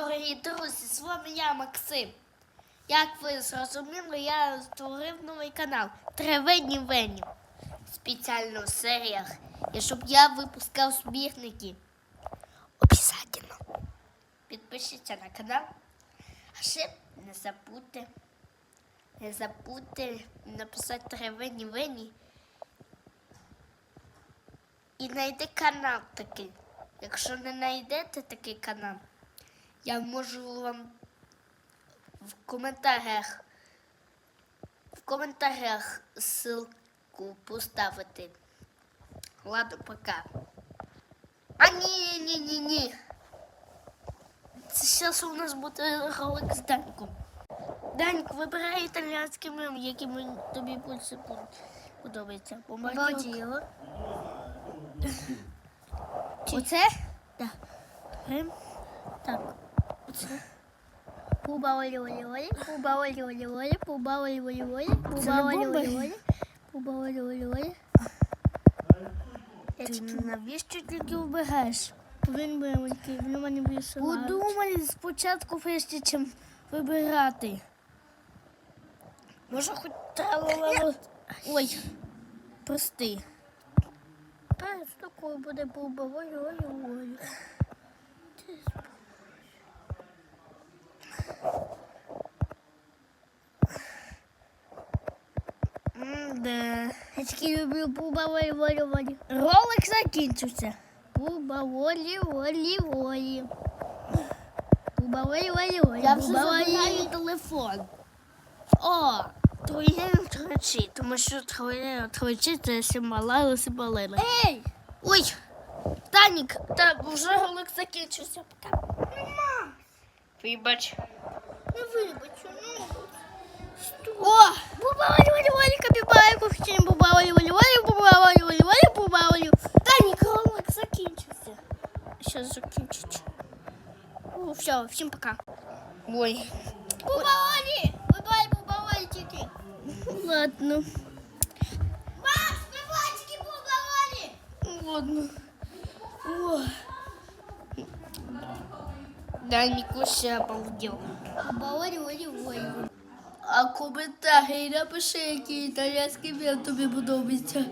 дорогі друзі, з вами я, Максим. Як ви зрозуміли, я створив новий канал Тревені Вені. Спеціально в серіях. І щоб я випускав збірники. Обязательно. Підпишіться на канал. А ще не забудьте. Не забудьте написати Тревені Вені. І знайди канал такий. Якщо не знайдете такий канал, я можу вам в коментарях в коментарях ссылку поставити. Ладно, пока. А ні, ні, ні, ні. Це зараз у нас буде ролик з Даньком. Даньк, вибирай італійський мем, який тобі більше под- подобається. Бомбардіро. Оце? Так. Так. Оце. Олі олі олі, пуба олі олі олі, пуба олі олі олі, пуба олі олі олі, пуба олі олі олі. Ти навіщо тільки вбираєш? він миленький, він мене лайк. Подумай спочатку, прежде чим вибирати. Може хоч тралала. Ой, прости. А, з такою буде пуба олі олі олі. М-да. Я тільки люблю пуба олі олі олі. Ролик закінчився. Пуба олі олі олі. Пуба олі олі олі. Я вже забираю телефон. О, твоє тричі, тому що твоє тричі це симбалали, симбалили. Ей! Ой, Танік, та вже ролик закінчився. Пока. Вибач. Не вибачу, ну. О, Ну, все, всім пока. Ой. Буба олі! Вибай, буба олі тільки. Ладно. Макс, вибай тільки буба олі! Ладно. О. Данік усе обалдел. Буба олі олі олі. А коментарі напиши, який італійський мем тобі подобається.